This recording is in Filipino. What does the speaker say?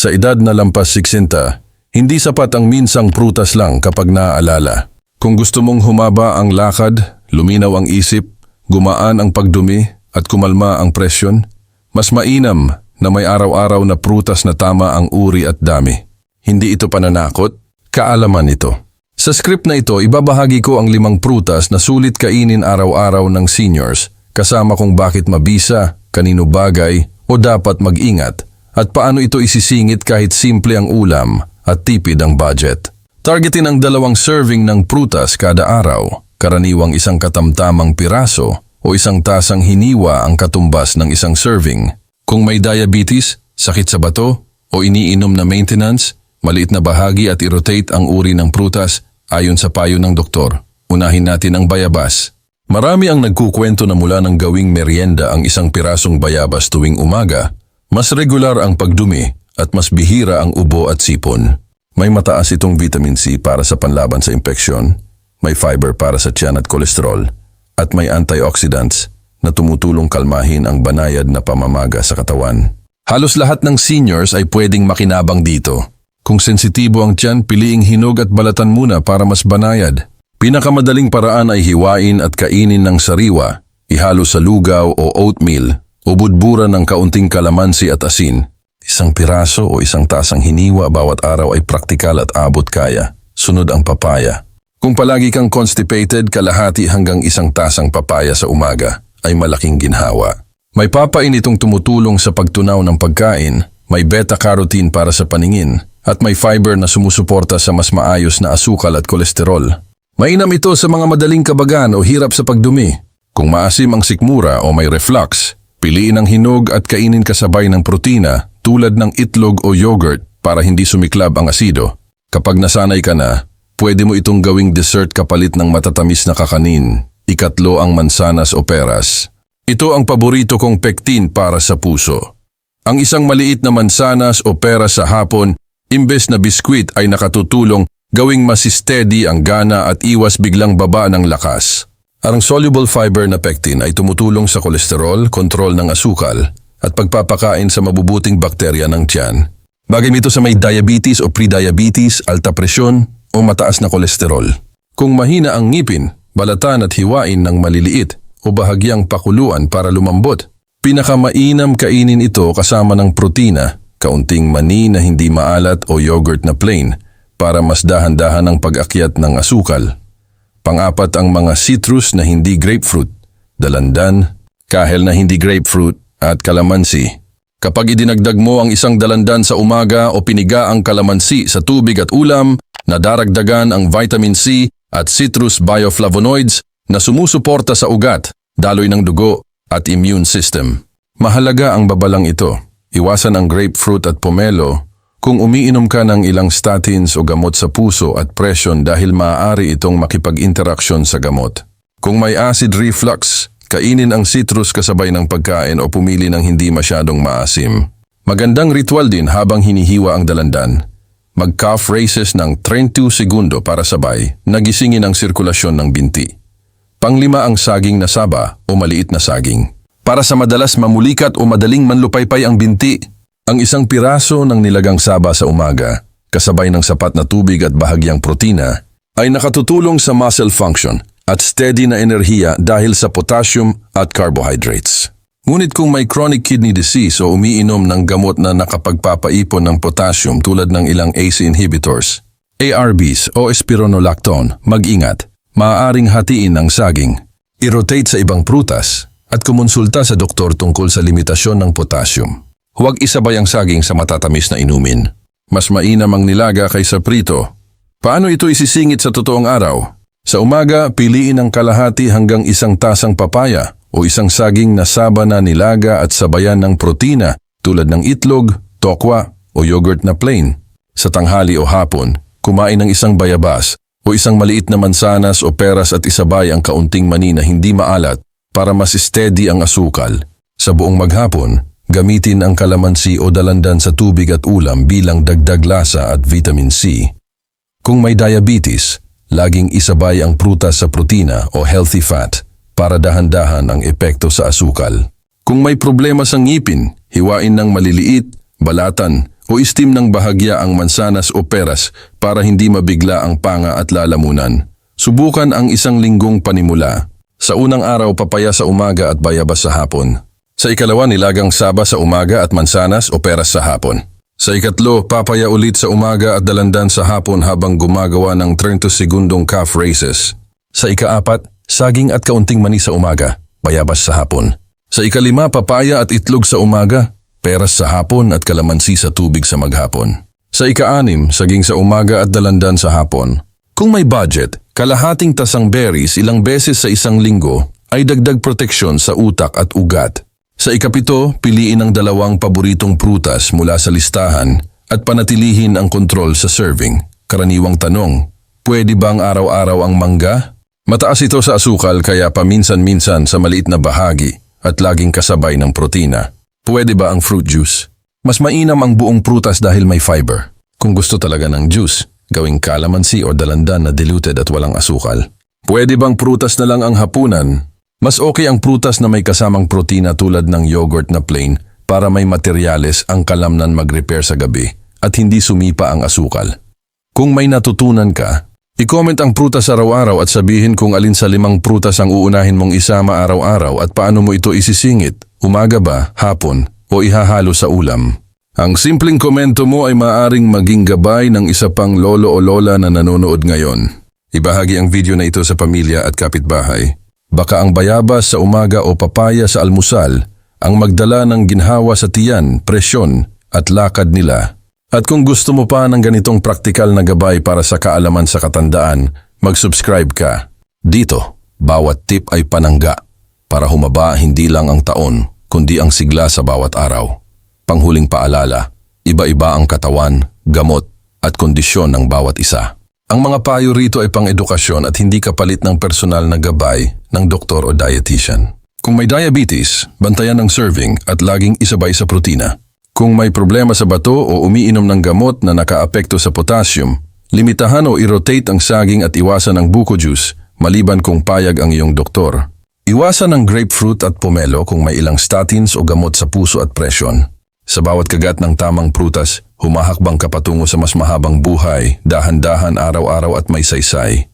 Sa edad na lampas 60, hindi sapat ang minsang prutas lang kapag naaalala. Kung gusto mong humaba ang lakad, luminaw ang isip, gumaan ang pagdumi at kumalma ang presyon, mas mainam na may araw-araw na prutas na tama ang uri at dami. Hindi ito pananakot, kaalaman ito. Sa script na ito, ibabahagi ko ang limang prutas na sulit kainin araw-araw ng seniors, kasama kung bakit mabisa, kanino bagay, o dapat mag-ingat, at paano ito isisingit kahit simple ang ulam at tipid ang budget. Targetin ang dalawang serving ng prutas kada araw, karaniwang isang katamtamang piraso o isang tasang hiniwa ang katumbas ng isang serving. Kung may diabetes, sakit sa bato, o iniinom na maintenance, maliit na bahagi at i-rotate ang uri ng prutas ayon sa payo ng doktor. Unahin natin ang bayabas. Marami ang nagkukwento na mula ng gawing merienda ang isang pirasong bayabas tuwing umaga, mas regular ang pagdumi at mas bihira ang ubo at sipon. May mataas itong vitamin C para sa panlaban sa impeksyon, may fiber para sa tiyan at kolesterol, at may antioxidants na tumutulong kalmahin ang banayad na pamamaga sa katawan. Halos lahat ng seniors ay pwedeng makinabang dito. Kung sensitibo ang tiyan, piliing hinog at balatan muna para mas banayad. Pinakamadaling paraan ay hiwain at kainin ng sariwa, ihalo sa lugaw o oatmeal, o budbura ng kaunting kalamansi at asin. Isang piraso o isang tasang hiniwa bawat araw ay praktikal at abot kaya. Sunod ang papaya. Kung palagi kang constipated, kalahati hanggang isang tasang papaya sa umaga ay malaking ginhawa. May papain itong tumutulong sa pagtunaw ng pagkain, may beta-carotene para sa paningin, at may fiber na sumusuporta sa mas maayos na asukal at kolesterol. Mainam ito sa mga madaling kabagan o hirap sa pagdumi. Kung maasim ang sikmura o may reflux, piliin ang hinog at kainin kasabay ng protina tulad ng itlog o yogurt para hindi sumiklab ang asido. Kapag nasanay ka na, pwede mo itong gawing dessert kapalit ng matatamis na kakanin. Ikatlo ang mansanas o peras. Ito ang paborito kong pektin para sa puso. Ang isang maliit na mansanas o peras sa hapon, imbes na biskwit ay nakatutulong gawing mas steady ang gana at iwas biglang baba ng lakas. Ang soluble fiber na pectin ay tumutulong sa kolesterol, kontrol ng asukal, at pagpapakain sa mabubuting bakterya ng tiyan. Bagay nito sa may diabetes o pre-diabetes, alta presyon, o mataas na kolesterol. Kung mahina ang ngipin, balatan at hiwain ng maliliit o bahagyang pakuluan para lumambot. Pinakamainam kainin ito kasama ng protina, kaunting mani na hindi maalat o yogurt na plain para mas dahan-dahan ang pag-akyat ng asukal. Pangapat ang mga citrus na hindi grapefruit, dalandan, kahel na hindi grapefruit at kalamansi. Kapag idinagdag mo ang isang dalandan sa umaga o piniga ang kalamansi sa tubig at ulam, nadaragdagan ang vitamin C at citrus bioflavonoids na sumusuporta sa ugat, daloy ng dugo at immune system. Mahalaga ang babalang ito. Iwasan ang grapefruit at pomelo kung umiinom ka ng ilang statins o gamot sa puso at presyon dahil maaari itong makipag-interaksyon sa gamot. Kung may acid reflux, kainin ang citrus kasabay ng pagkain o pumili ng hindi masyadong maasim. Magandang ritual din habang hinihiwa ang dalandan. Mag-calf raises ng 32 segundo para sabay, nagisingin ang sirkulasyon ng binti. Panglima ang saging na saba o maliit na saging. Para sa madalas mamulikat o madaling manlupaypay ang binti, ang isang piraso ng nilagang saba sa umaga, kasabay ng sapat na tubig at bahagyang protina, ay nakatutulong sa muscle function at steady na enerhiya dahil sa potassium at carbohydrates. Ngunit kung may chronic kidney disease o umiinom ng gamot na nakapagpapaipon ng potassium tulad ng ilang ACE inhibitors, ARBs o spironolactone, mag-ingat. Maaaring hatiin ng saging, i-rotate sa ibang prutas, at kumonsulta sa doktor tungkol sa limitasyon ng potassium. Huwag isabay ang saging sa matatamis na inumin. Mas mainam ang nilaga kaysa prito. Paano ito isisingit sa totoong araw? Sa umaga, piliin ang kalahati hanggang isang tasang papaya o isang saging na saba na nilaga at sabayan ng protina tulad ng itlog, tokwa o yogurt na plain. Sa tanghali o hapon, kumain ng isang bayabas o isang maliit na mansanas o peras at isabay ang kaunting mani na hindi maalat para mas steady ang asukal. Sa buong maghapon, gamitin ang kalamansi o dalandan sa tubig at ulam bilang dagdag lasa at vitamin C. Kung may diabetes, laging isabay ang prutas sa protina o healthy fat para dahan-dahan ang epekto sa asukal. Kung may problema sa ngipin, hiwain ng maliliit, balatan o istim ng bahagya ang mansanas o peras para hindi mabigla ang panga at lalamunan. Subukan ang isang linggong panimula. Sa unang araw papaya sa umaga at bayabas sa hapon. Sa ikalawa nilagang saba sa umaga at mansanas o peras sa hapon. Sa ikatlo, papaya ulit sa umaga at dalandan sa hapon habang gumagawa ng 30 segundong calf raises. Sa ikaapat, saging at kaunting mani sa umaga, bayabas sa hapon. Sa ikalima, papaya at itlog sa umaga, peras sa hapon at kalamansi sa tubig sa maghapon. Sa ikaanim, saging sa umaga at dalandan sa hapon. Kung may budget, kalahating tasang berries ilang beses sa isang linggo ay dagdag proteksyon sa utak at ugat. Sa ikapito, piliin ang dalawang paboritong prutas mula sa listahan at panatilihin ang kontrol sa serving. Karaniwang tanong, pwede bang araw-araw ang mangga? Mataas ito sa asukal kaya paminsan-minsan sa maliit na bahagi at laging kasabay ng protina. Pwede ba ang fruit juice? Mas mainam ang buong prutas dahil may fiber. Kung gusto talaga ng juice, gawing calamansi o dalandan na diluted at walang asukal. Pwede bang prutas na lang ang hapunan? Mas okay ang prutas na may kasamang protina tulad ng yogurt na plain para may materyales ang kalamnan mag-repair sa gabi at hindi sumipa ang asukal. Kung may natutunan ka, i-comment ang prutas araw-araw at sabihin kung alin sa limang prutas ang uunahin mong isama araw-araw at paano mo ito isisingit, umaga ba, hapon, o ihahalo sa ulam. Ang simpleng komento mo ay maaring maging gabay ng isa pang lolo o lola na nanonood ngayon. Ibahagi ang video na ito sa pamilya at kapitbahay. Baka ang bayabas sa umaga o papaya sa almusal ang magdala ng ginhawa sa tiyan, presyon at lakad nila. At kung gusto mo pa ng ganitong praktikal na gabay para sa kaalaman sa katandaan, mag-subscribe ka. Dito, bawat tip ay panangga para humaba hindi lang ang taon, kundi ang sigla sa bawat araw. Panghuling paalala, iba-iba ang katawan, gamot at kondisyon ng bawat isa. Ang mga payo rito ay pang-edukasyon at hindi kapalit ng personal na gabay ng doktor o dietitian. Kung may diabetes, bantayan ng serving at laging isabay sa protina. Kung may problema sa bato o umiinom ng gamot na nakaapekto sa potassium, limitahan o i-rotate ang saging at iwasan ang buko juice maliban kung payag ang iyong doktor. Iwasan ang grapefruit at pomelo kung may ilang statins o gamot sa puso at presyon. Sa bawat kagat ng tamang prutas, humahakbang ka patungo sa mas mahabang buhay, dahan-dahan araw-araw at may saysay.